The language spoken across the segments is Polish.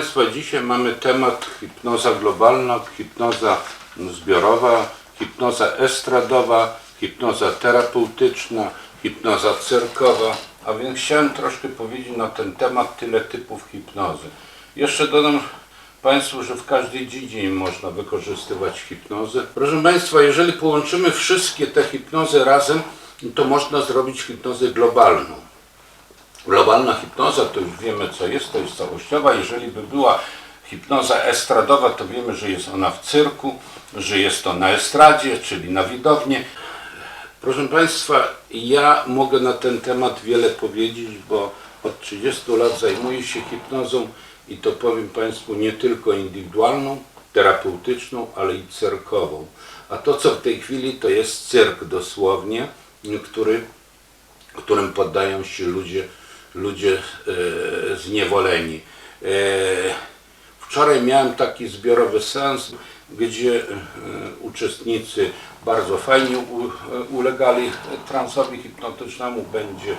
Państwa, dzisiaj mamy temat hipnoza globalna, hipnoza zbiorowa, hipnoza estradowa, hipnoza terapeutyczna, hipnoza cyrkowa, a więc chciałem troszkę powiedzieć na ten temat tyle typów hipnozy. Jeszcze dodam Państwu, że w każdej dziedzinie można wykorzystywać hipnozę. Proszę Państwa, jeżeli połączymy wszystkie te hipnozy razem, to można zrobić hipnozę globalną. Globalna hipnoza to już wiemy co jest, to jest całościowa. Jeżeli by była hipnoza estradowa, to wiemy, że jest ona w cyrku, że jest to na estradzie, czyli na widowni. Proszę Państwa, ja mogę na ten temat wiele powiedzieć, bo od 30 lat zajmuję się hipnozą i to powiem Państwu nie tylko indywidualną, terapeutyczną, ale i cyrkową. A to, co w tej chwili, to jest cyrk dosłownie, który którym poddają się ludzie, ludzie e, zniewoleni. E, wczoraj miałem taki zbiorowy seans, gdzie e, uczestnicy bardzo fajnie ulegali transowi hipnotycznemu. Będzie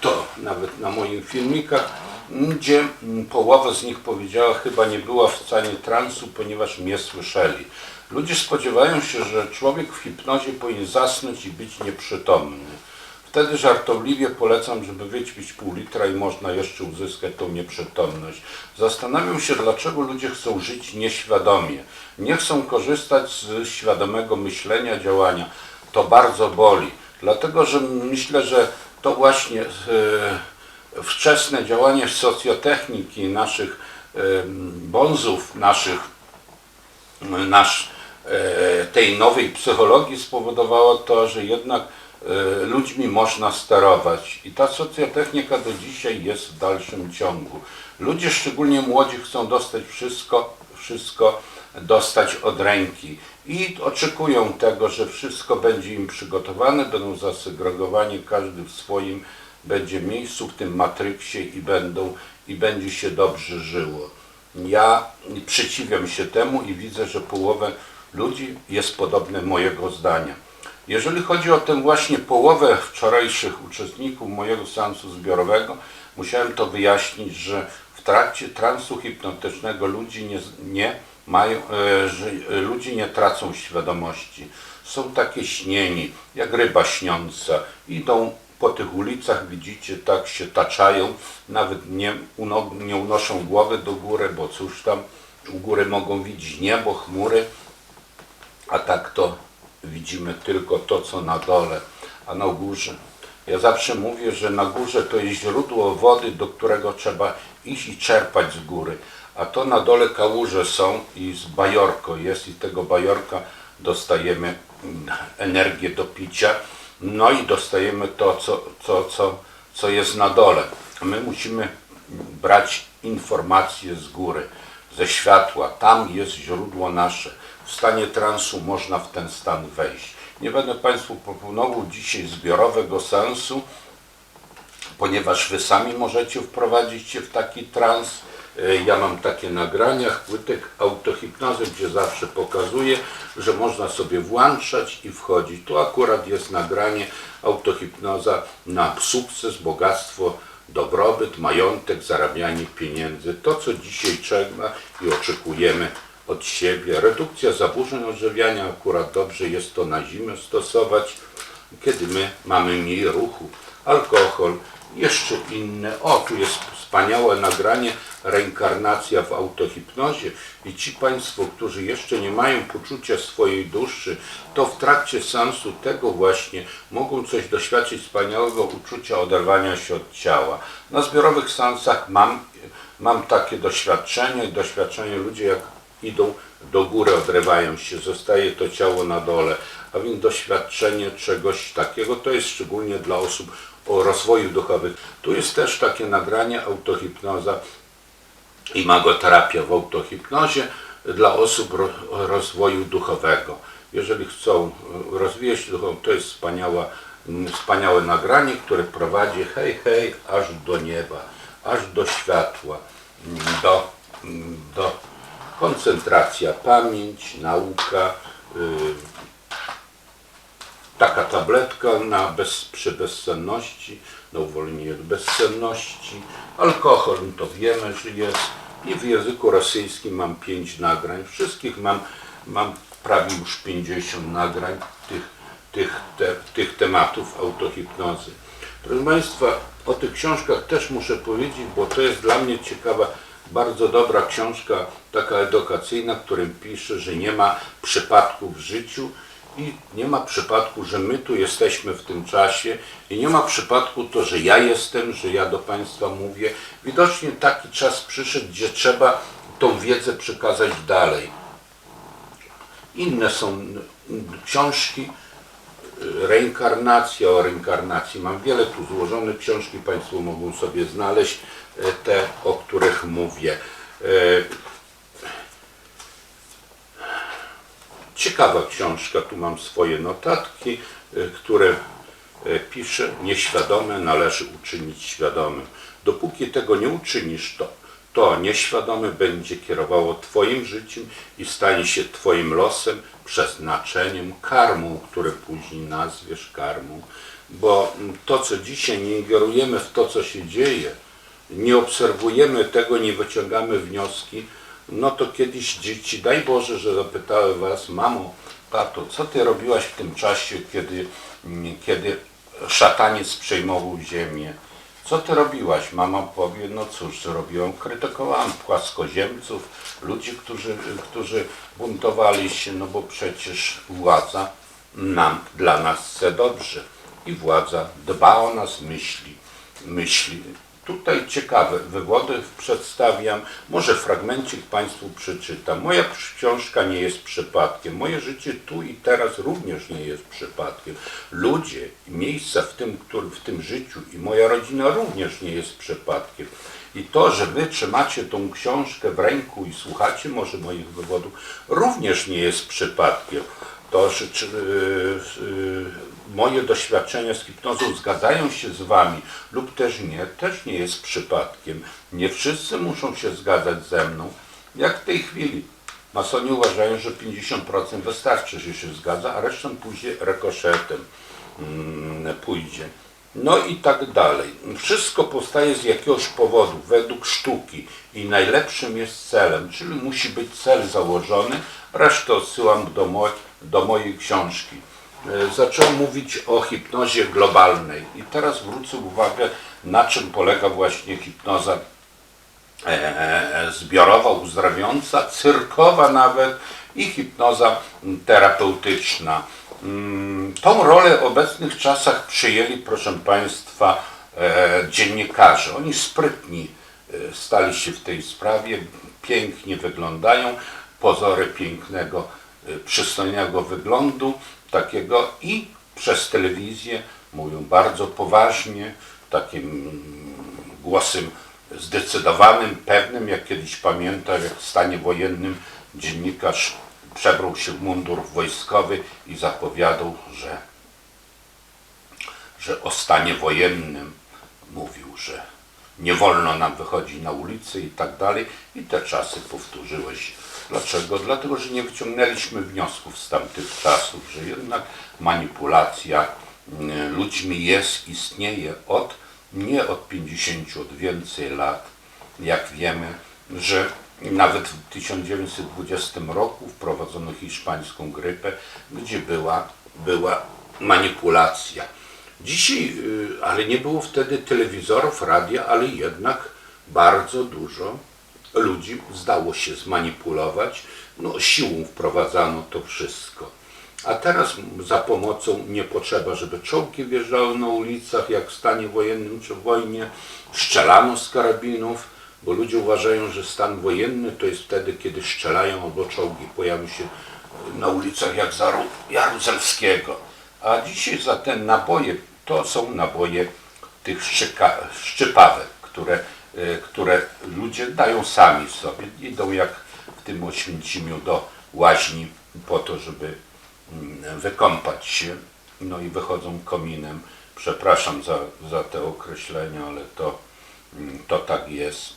to nawet na moich filmikach, gdzie połowa z nich powiedziała, chyba nie była w stanie transu, ponieważ mnie słyszeli. Ludzie spodziewają się, że człowiek w hipnozie powinien zasnąć i być nieprzytomny. Wtedy żartobliwie polecam, żeby wyćpić pół litra i można jeszcze uzyskać tą nieprzytomność. Zastanawiam się, dlaczego ludzie chcą żyć nieświadomie. Nie chcą korzystać z świadomego myślenia, działania. To bardzo boli. Dlatego, że myślę, że to właśnie e, wczesne działanie socjotechniki naszych e, bonzów, naszych nasz, e, tej nowej psychologii spowodowało to, że jednak ludźmi można sterować. I ta socjotechnika do dzisiaj jest w dalszym ciągu. Ludzie, szczególnie młodzi, chcą dostać wszystko, wszystko dostać od ręki i oczekują tego, że wszystko będzie im przygotowane, będą zasegregowani, każdy w swoim będzie miejscu w tym matryksie i będą i będzie się dobrze żyło. Ja przeciwiam się temu i widzę, że połowę ludzi jest podobne mojego zdania. Jeżeli chodzi o tę właśnie połowę wczorajszych uczestników mojego seansu zbiorowego, musiałem to wyjaśnić, że w trakcie transu hipnotycznego ludzi nie, nie mają, e, e, ludzie nie tracą świadomości. Są takie śnieni, jak ryba śniąca. Idą po tych ulicach, widzicie, tak się taczają, nawet nie, uno, nie unoszą głowy do góry, bo cóż tam, u góry mogą widzieć niebo, chmury, a tak to widzimy tylko to, co na dole, a na górze. Ja zawsze mówię, że na górze to jest źródło wody, do którego trzeba iść i czerpać z góry. A to na dole kałuże są i z bajorko jest i tego bajorka dostajemy mm, energię do picia. No i dostajemy to, co, co, co, co jest na dole. My musimy brać informacje z góry, ze światła. Tam jest źródło nasze. W stanie transu można w ten stan wejść. Nie będę Państwu proponował dzisiaj zbiorowego sensu, ponieważ Wy sami możecie wprowadzić się w taki trans. E, Ja mam takie nagrania, chwytek autohipnozy, gdzie zawsze pokazuję, że można sobie włączać i wchodzić. Tu akurat jest nagranie autohipnoza na sukces, bogactwo, dobrobyt, majątek, zarabianie pieniędzy. To, co dzisiaj trzeba i oczekujemy od siebie. Redukcja zaburzeń odżywiania, akurat dobrze jest to na zimę stosować, kiedy my mamy mniej ruchu. Alkohol, jeszcze inne. O, tu jest wspaniałe nagranie reinkarnacja w autohipnozie i ci Państwo, którzy jeszcze nie mają poczucia swojej duszy, to w trakcie sensu tego właśnie mogą coś doświadczyć wspaniałego uczucia oderwania się od ciała. Na zbiorowych sensach mam, mam takie doświadczenie, doświadczenie ludzi jak idą do góry, odrywają się, zostaje to ciało na dole, a więc doświadczenie czegoś takiego to jest szczególnie dla osób o rozwoju duchowym. Tu jest też takie nagranie autohipnoza imagoterapia w autohipnozie dla osób ro, rozwoju duchowego. Jeżeli chcą e, rozwijać duchową, to jest wspaniała, wspaniałe nagranie, które prowadzi hej, hej, aż do nieba, aż do światła, do, do koncentracja, pamięć, nauka, y, taka tabletka na bez, przy bezsenności, na uwolnienie od bezsenności, alkohol, no to wiemy, że jest, i w języku rosyjskim mam 5 nagrań. Wszystkich mam, mam prawie już 50 nagrań tych, tych, te, tych tematów autohipnozy. Proszę Państwa, o tych książkach też muszę powiedzieć, bo to jest dla mnie ciekawa, bardzo dobra książka, taka edukacyjna, w którym pisze, że nie ma przypadków w życiu i nie ma przypadku, że my tu jesteśmy w tym czasie i nie ma przypadku to, że ja jestem, że ja do Państwa mówię. Widocznie taki czas przyszedł, gdzie trzeba tą wiedzę przekazać dalej. Inne są książki, y, reinkarnacja o reinkarnacji. Mam wiele tu złożone książki, Państwo mogą sobie znaleźć y, te, o których mówię. Ciekawa książka, tu mam swoje notatki, y, które y, pisze, nieświadome należy uczynić świadomym. Dopóki tego nie uczynisz, to, to nieświadome będzie kierowało Twoim życiem i stanie się Twoim losem, przeznaczeniem, karmą, które później nazwiesz karmą. Bo mm, to, co dzisiaj nie ingerujemy w to, co się dzieje, nie obserwujemy tego, nie wyciągamy wnioski, no to kiedyś dzieci, daj Boże, że zapytały was, mamo, tato, co ty robiłaś w tym czasie, kiedy, mm, kiedy szataniec przejmował ziemię? Co ty robiłaś? Mama powie, no cóż, co robiłam? Krytykowałam płaskoziemców, ludzi, którzy, którzy buntowali się, no bo przecież władza nam, dla nas chce dobrze i władza dba o nas, myśli, myśli. Tutaj ciekawe wywody przedstawiam, może fragmencik Państwu przeczytam. Moja książka nie jest przypadkiem, moje życie tu i teraz również nie jest przypadkiem. Ludzie miejsca w tym, który, w tym życiu i moja rodzina również nie jest przypadkiem. I to, że Wy trzymacie tą książkę w ręku i słuchacie może moich wywodów, również nie jest przypadkiem. To, że czy, yy, yy, moje doświadczenia z hipnozą zgadzają się z Wami lub też nie, też nie jest przypadkiem. Nie wszyscy muszą się zgadzać ze mną. Jak w tej chwili. Masoni uważają, że 50% wystarczy, że się zgadza, a resztę później rekoszetem mm, pójdzie. No i tak dalej. Wszystko powstaje z jakiegoś powodu, według sztuki i najlepszym jest celem, czyli musi być cel założony, resztę odsyłam do, do mojej książki. E, Zacząłem mówić o hipnozie globalnej i teraz zwrócę uwagę, na czym polega właśnie hipnoza e, zbiorowa, uzdrawiająca, cyrkowa nawet i hipnoza terapeutyczna. Mm, Tą rolę w obecnych czasach przyjęli, proszę Państwa, e, dziennikarze. Oni sprytni e, stali się w tej sprawie, pięknie wyglądają, pozory pięknego, e, przystojnego wyglądu takiego i przez telewizję mówią bardzo poważnie, takim mm, głosem zdecydowanym, pewnym, jak kiedyś pamiętam, jak w stanie wojennym dziennikarz przebrał się w mundur wojskowy i zapowiadał, że, że o stanie wojennym mówił, że nie wolno nam wychodzić na ulicę i tak dalej. I te czasy powtórzyły się. Dlaczego? Dlatego, że nie wyciągnęliśmy wniosków z tamtych czasów, że jednak manipulacja mm, ludźmi jest, istnieje od, nie od 50, od więcej lat. Jak wiemy, że nawet w 1920 roku wprowadzono hiszpańską grypę, gdzie była, była manipulacja. Dzisiaj, y, ale nie było wtedy telewizorów, radia, ale jednak bardzo dużo ludzi zdało się zmanipulować. No, siłą wprowadzano to wszystko. A teraz za pomocą nie potrzeba, żeby czołgi wjeżdżały na ulicach, jak w stanie wojennym czy w wojnie, strzelano z karabinów, bo ludzie uważają, że stan wojenny to jest wtedy, kiedy strzelają albo czołgi pojawią się na ulicach jak za Ru- Jaruzelskiego. A dzisiaj za te naboje, to są naboje tych szczyka, szczypawek, które, które ludzie dają sami sobie. Idą jak w tym Oświęcimiu do łaźni po to, żeby mm, wykąpać się, no i wychodzą kominem. Przepraszam za, za te określenia, ale to, mm, to tak jest.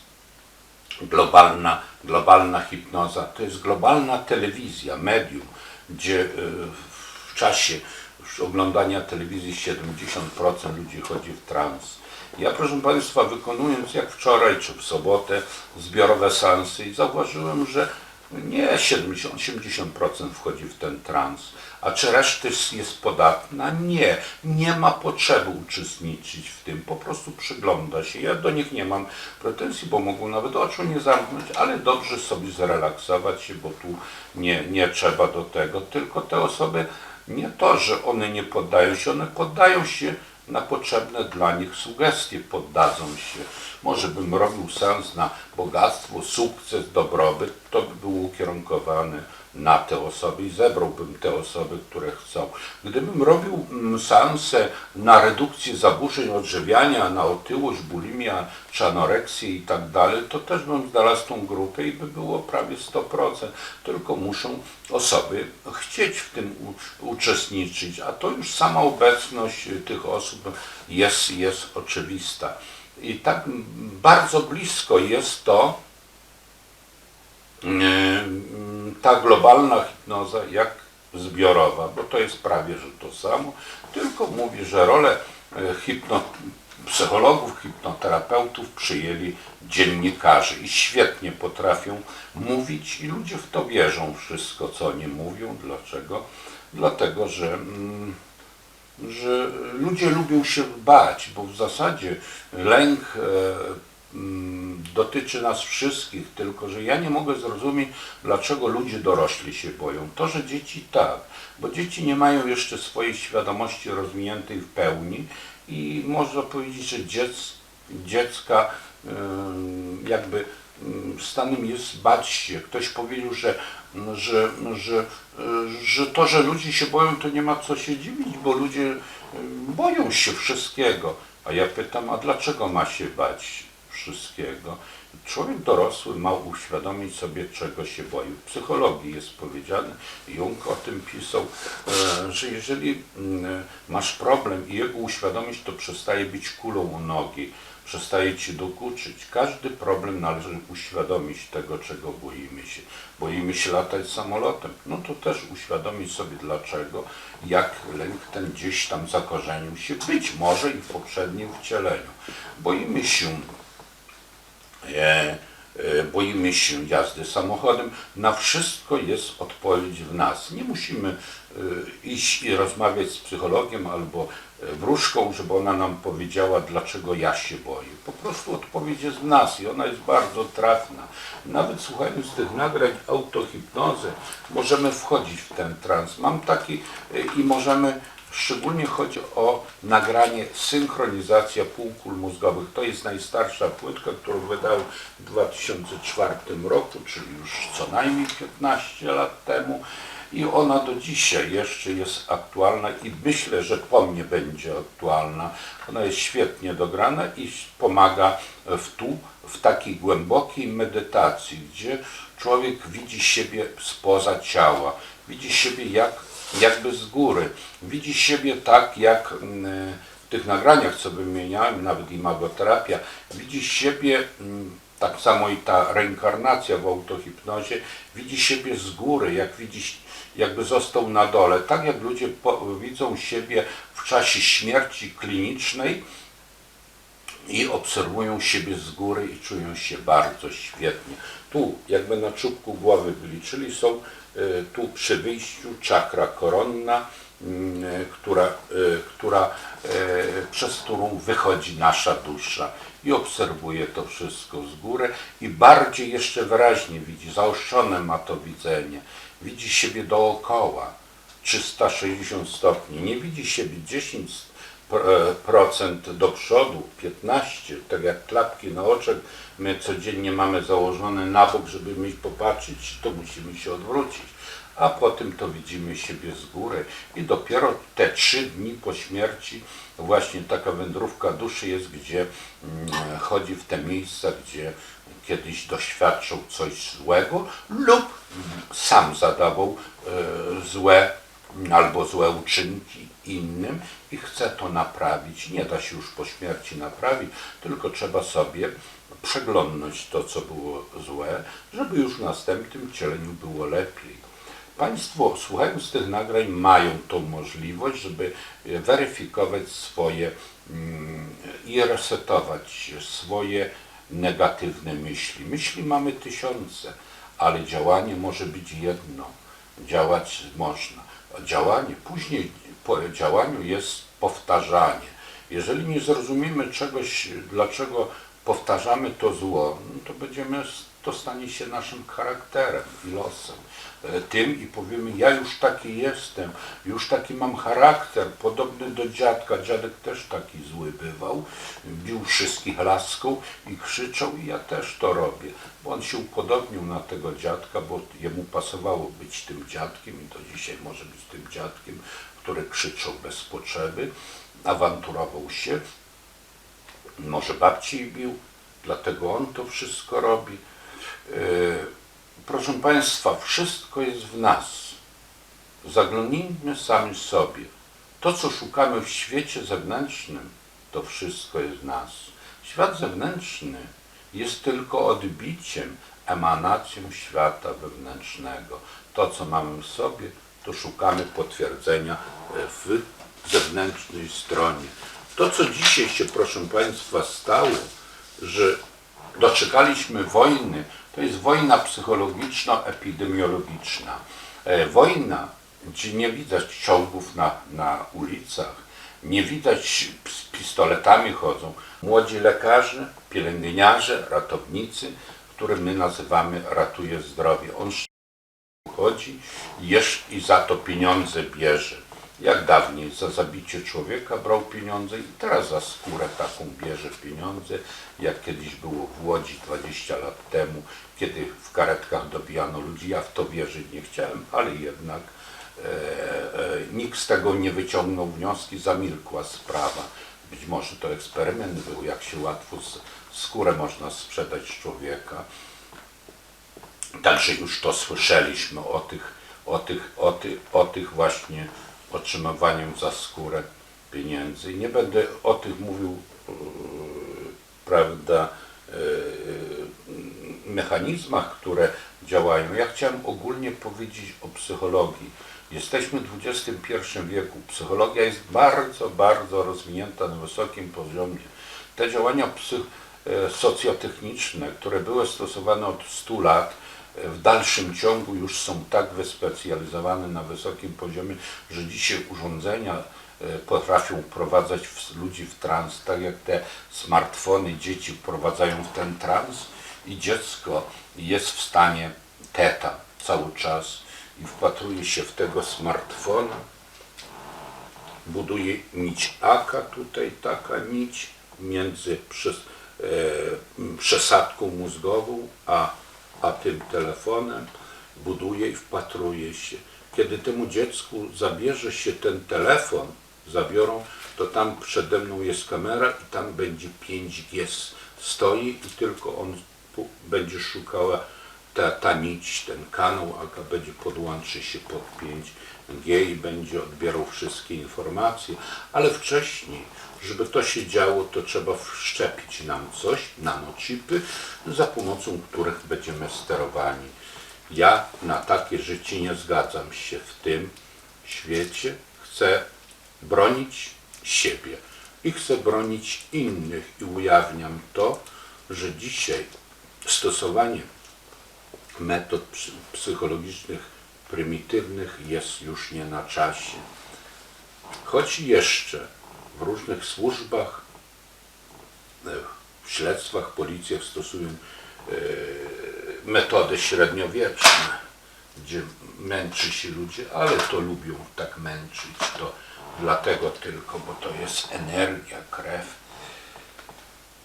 Globalna, globalna hipnoza to jest globalna telewizja, medium, gdzie y, w czasie oglądania telewizji 70% ludzi chodzi w trans. Ja, proszę Państwa, wykonując jak wczoraj czy w sobotę zbiorowe seansy i zauważyłem, że nie 70-80% wchodzi w ten trans. A czy reszta jest podatna? Nie. Nie ma potrzeby uczestniczyć w tym. Po prostu przygląda się. Ja do nich nie mam pretensji, bo mogą nawet oczu nie zamknąć, ale dobrze sobie zrelaksować się, bo tu nie, nie trzeba do tego. Tylko te osoby, nie to, że one nie poddają się, one poddają się na potrzebne dla nich sugestie poddadzą się. Może bym robił sens na bogactwo, sukces, dobrobyt, to by był ukierunkowany na te osoby i zebrałbym te osoby, które chcą. Gdybym robił mm, seanse na redukcję zaburzeń odżywiania, na otyłość, bulimia, czy anoreksję i tak dalej, to też bym znalazł tą grupę i by było prawie 100%. Tylko muszą osoby chcieć w tym uczestniczyć, a to już sama obecność y, tych osób jest, jest oczywista. I tak bardzo blisko jest to, mm, ta globalna hipnoza jak zbiorowa, bo to jest prawie że to samo, tylko mówi, że rolę e, hipno, psychologów, hipnoterapeutów przyjęli dziennikarze i świetnie potrafią mówić i ludzie w to wierzą wszystko, co oni mówią. Dlaczego? Dlatego, że mm, że ludzie lubią się bać, bo w zasadzie lęk e, dotyczy nas wszystkich, tylko że ja nie mogę zrozumieć, dlaczego ludzie dorośli się boją. To, że dzieci tak, bo dzieci nie mają jeszcze swojej świadomości rozwiniętej w pełni i można powiedzieć, że dziec, dziecka ym, jakby ym, stanem jest bać się. Ktoś powiedział, że, że, że, że to, że ludzie się boją, to nie ma co się dziwić, bo ludzie boją się wszystkiego. A ja pytam, a dlaczego ma się bać wszystkiego? Człowiek dorosły ma uświadomić sobie, czego się boi. W psychologii jest powiedziane, Jung o tym pisał, e, że jeżeli mm, masz problem i jego uświadomić, to przestaje być kulą u nogi, przestaje ci dokuczyć. Każdy problem należy uświadomić tego, czego boimy się. Boimy się latać samolotem. No to też uświadomić sobie dlaczego, jak lęk ten gdzieś tam zakorzenił się, być może i w poprzednim wcieleniu. Boimy się boimy się jazdy samochodem. Na wszystko jest odpowiedź w nas. Nie musimy e, iść i rozmawiać z psychologiem albo e, wróżką, żeby ona nam powiedziała, dlaczego ja się boję. Po prostu odpowiedź jest w nas i ona jest bardzo trafna. Nawet słuchając tych nagrań autohipnozy, możemy wchodzić w ten trans. Mam taki e, i możemy Szczególnie chodzi o nagranie synchronizacja półkul mózgowych. To jest najstarsza płytka, którą wydał w 2004 roku, czyli już co najmniej 15 lat temu. I ona do dzisiaj jeszcze jest aktualna i myślę, że po mnie będzie aktualna. Ona jest świetnie dograna i pomaga w tu, w takiej głębokiej medytacji, gdzie człowiek widzi siebie spoza ciała, widzi siebie jak jakby z góry. Widzi siebie tak, jak mm, w tych nagraniach, co wymieniałem, nawet imagoterapia, widzi siebie, mm, tak samo i ta reinkarnacja w autohipnozie, widzi siebie z góry, jak widzi, jakby został na dole. Tak jak ludzie widzą siebie w czasie śmierci klinicznej, i obserwują siebie z góry i czują się bardzo świetnie. Tu, jakby na czubku głowy byli, czyli są e, tu przy wyjściu czakra koronna, mm, e, która, e, która, przez którą wychodzi nasza dusza i obserwuje to wszystko z góry i bardziej jeszcze wyraźnie widzi, zaostrzone ma to widzenie, widzi siebie dookoła, 360 stopni, nie widzi siebie 10 e, procent do przodu, 15, tak jak klapki na oczach, my codziennie mamy założone na bok, żeby mieć popatrzeć, to musimy się odwrócić. A potem to widzimy siebie z góry. I dopiero te trzy dni po śmierci właśnie taka wędrówka duszy jest, gdzie mm, chodzi w te miejsca, gdzie kiedyś doświadczył coś złego lub sam zadawał e, złe albo złe uczynki innym i chce to naprawić. Nie da się już po śmierci naprawić, tylko trzeba sobie przeglądnąć to, co było złe, żeby już w następnym wcieleniu było lepiej. Państwo słuchając tych nagrań mają tą możliwość, żeby e, weryfikować swoje mm, i resetować swoje negatywne myśli. Myśli mamy tysiące, ale działanie może być jedno. Działać można. Działanie, później po działaniu jest powtarzanie. Jeżeli nie zrozumiemy czegoś, dlaczego powtarzamy to zło, no to będziemy, to stanie się naszym charakterem i losem. E, Tym i powiemy, ja już taki jestem, już taki mam charakter, podobny do dziadka. Dziadek też taki zły bywał, bił wszystkich laską i krzyczał i ja też to robię. Bo on się upodobnił na tego dziadka, bo jemu pasowało być tym dziadkiem i do dzisiaj może być tym dziadkiem, który krzyczał bez potrzeby, awanturował się, może babci bił, dlatego on to wszystko robi. E, Proszę Państwa, wszystko jest w nas. Zaglądnijmy sami sobie. To, co szukamy w świecie zewnętrznym, to wszystko jest w nas. Świat zewnętrzny jest tylko odbiciem, emanacją świata wewnętrznego. To, co mamy w sobie, to szukamy potwierdzenia e, w zewnętrznej stronie. To, co dzisiaj się, proszę Państwa, stało, że doczekaliśmy wojny, to jest wojna psychologiczno-epidemiologiczna. E, Wojna, gdzie nie widać czołgów na, na ulicach, nie widać z pistoletami chodzą. Młodzi lekarze, pielęgniarze, ratownicy, których my nazywamy ratuje zdrowie. On chodzi i za to pieniądze bierze. Jak dawniej za zabicie człowieka brał pieniądze i teraz za skórę taką bierze pieniądze, jak kiedyś było w Łodzi 20 lat temu, kiedy w karetkach dobijano ludzi. Ja w to wierzyć nie chciałem, ale jednak e, e, nikt z tego nie wyciągnął wnioski, zamilkła sprawa. Być może to eksperyment był, jak się łatwo s- skórę można sprzedać z człowieka. Także już to słyszeliśmy o tych, o tych, o tych, o tych właśnie otrzymywaniu za skórę pieniędzy. Nie będę o tych mówił, yy, prawda, yy, mechanizmach, które działają. Ja chciałem ogólnie powiedzieć o psychologii. Jesteśmy w XXI wieku. Psychologia jest bardzo, bardzo rozwinięta na wysokim poziomie. Te działania psych, e, socjotechniczne, które były stosowane od 100 lat, e, w dalszym ciągu już są tak wyspecjalizowane na wysokim poziomie, że dzisiaj urządzenia e, potrafią wprowadzać ludzi w trans, tak jak te smartfony dzieci wprowadzają w ten trans i dziecko jest w stanie teta cały czas i wpatruje się w tego smartfona, buduje nić aka, tutaj taka nić między przes, e, przesadką mózgową a, a tym telefonem, buduje i wpatruje się. Kiedy temu dziecku zabierze się ten telefon, zabiorą, to tam przede mną jest kamera i tam będzie 5G s- stoi i tylko on tu będzie szukała ta, ta nić, ten kanał, a będzie podłączy się pod 5G i będzie odbierał wszystkie informacje, ale wcześniej, żeby to się działo, to trzeba wszczepić nam coś, nanochipy, za pomocą których będziemy sterowani. Ja na takie życie nie zgadzam się w tym świecie. Chcę bronić siebie i chcę bronić innych i ujawniam to, że dzisiaj stosowanie metod psy- psychologicznych prymitywnych jest już nie na czasie. Choć jeszcze w różnych służbach, e, w śledztwach, policjach stosują e, metody średniowieczne, gdzie męczy się ludzie, ale to lubią tak męczyć, to dlatego tylko, bo to jest energia, krew.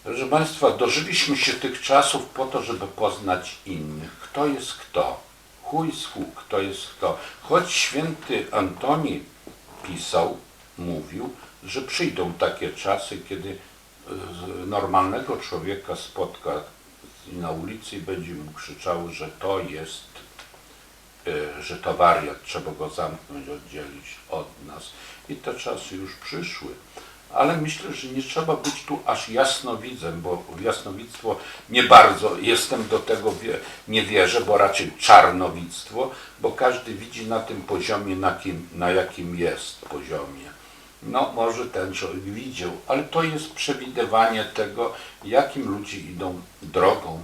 Proszę Państwa, dożyliśmy się tych czasów po to, żeby poznać innych. Kto jest kto? Chuj z hu, kto jest kto. Choć święty Antoni pisał, mówił, że przyjdą takie czasy, kiedy e, normalnego człowieka spotka na ulicy i będzie mu krzyczało, że to jest, e, że to wariat, trzeba go zamknąć, oddzielić od nas. I te czasy już przyszły, ale myślę, że nie trzeba być tu aż jasnowidzem, bo jasnowictwo nie bardzo jestem do tego, nie wierzę, bo raczej czarnowictwo, bo każdy widzi na tym poziomie, na, kim, na jakim jest poziomie. No, może ten człowiek widział, ale to jest przewidywanie tego, jakim ludzie idą drogą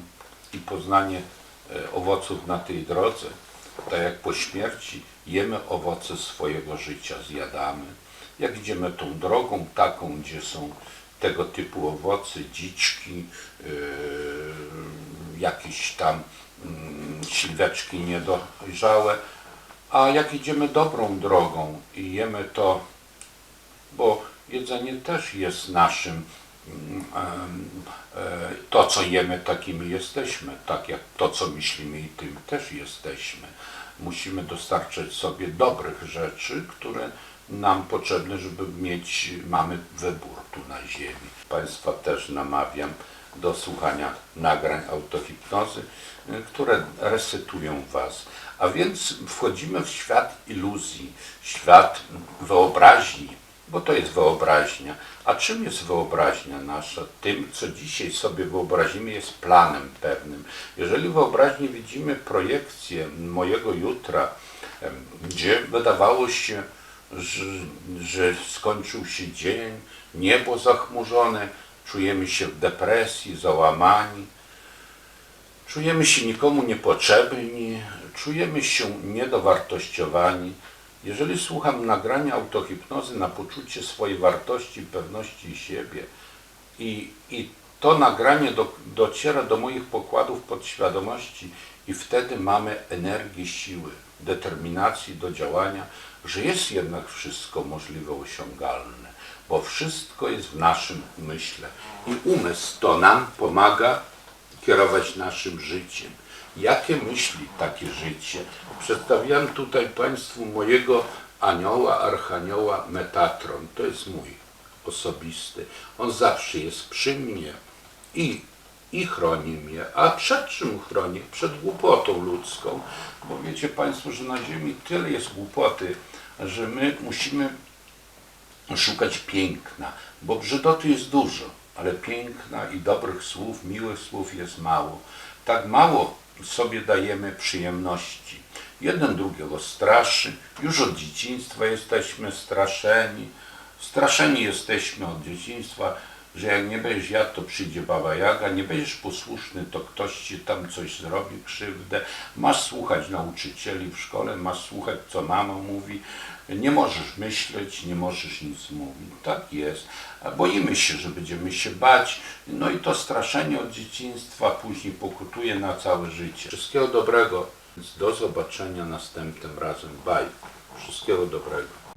i poznanie e, owoców na tej drodze. Tak jak po śmierci jemy owoce swojego życia, zjadamy. Jak idziemy tą drogą taką, gdzie są tego typu owoce, dziczki, yy, jakieś tam mm, śliweczki niedojrzałe, a jak idziemy dobrą drogą i jemy to bo jedzenie też jest naszym, mm, em, e, to co jemy, takimi jesteśmy, tak jak to co myślimy i tym też jesteśmy. Musimy dostarczać sobie dobrych rzeczy, które nam potrzebne, żeby mieć, mamy wybór tu na ziemi. Państwa też namawiam do słuchania nagrań autohipnozy, y, które resetują Was. A więc wchodzimy w świat iluzji, świat wyobraźni, bo to jest wyobraźnia. A czym jest wyobraźnia nasza? Tym, co dzisiaj sobie wyobrazimy, jest planem pewnym. Jeżeli w wyobraźni widzimy projekcję mojego jutra, gdzie wydawało się, że, że skończył się dzień, niebo zachmurzone, czujemy się w depresji, załamani, czujemy się nikomu niepotrzebni, czujemy się niedowartościowani. Jeżeli słucham nagrania autohipnozy na poczucie swojej wartości, pewności siebie i, i to nagranie do, dociera do moich pokładów podświadomości i wtedy mamy energię, siły, determinacji do działania, że jest jednak wszystko możliwe, osiągalne, bo wszystko jest w naszym myśle i umysł to nam pomaga kierować naszym życiem. Jakie myśli takie życie? Przedstawiam tutaj Państwu mojego anioła, archanioła Metatron. To jest mój osobisty. On zawsze jest przy mnie i, i chroni mnie. A przed czym chroni? Przed głupotą ludzką. Bo wiecie Państwo, że na Ziemi tyle jest głupoty, że my musimy szukać piękna, bo brzydoty jest dużo, ale piękna i dobrych słów, miłych słów jest mało. Tak mało sobie dajemy przyjemności. Jeden drugiego straszy. Już od dzieciństwa jesteśmy straszeni. Straszeni jesteśmy od dzieciństwa, że jak nie będziesz jadł, to przyjdzie baba Jaga, nie będziesz posłuszny, to ktoś ci tam coś zrobi, krzywdę. Masz słuchać nauczycieli w szkole, masz słuchać, co mama mówi. Nie możesz myśleć, nie możesz nic mówić. Tak jest. Boimy się, że będziemy się bać. No i to straszenie od dzieciństwa później pokutuje na całe życie. Wszystkiego dobrego. Do zobaczenia następnym razem. Bye. Wszystkiego dobrego.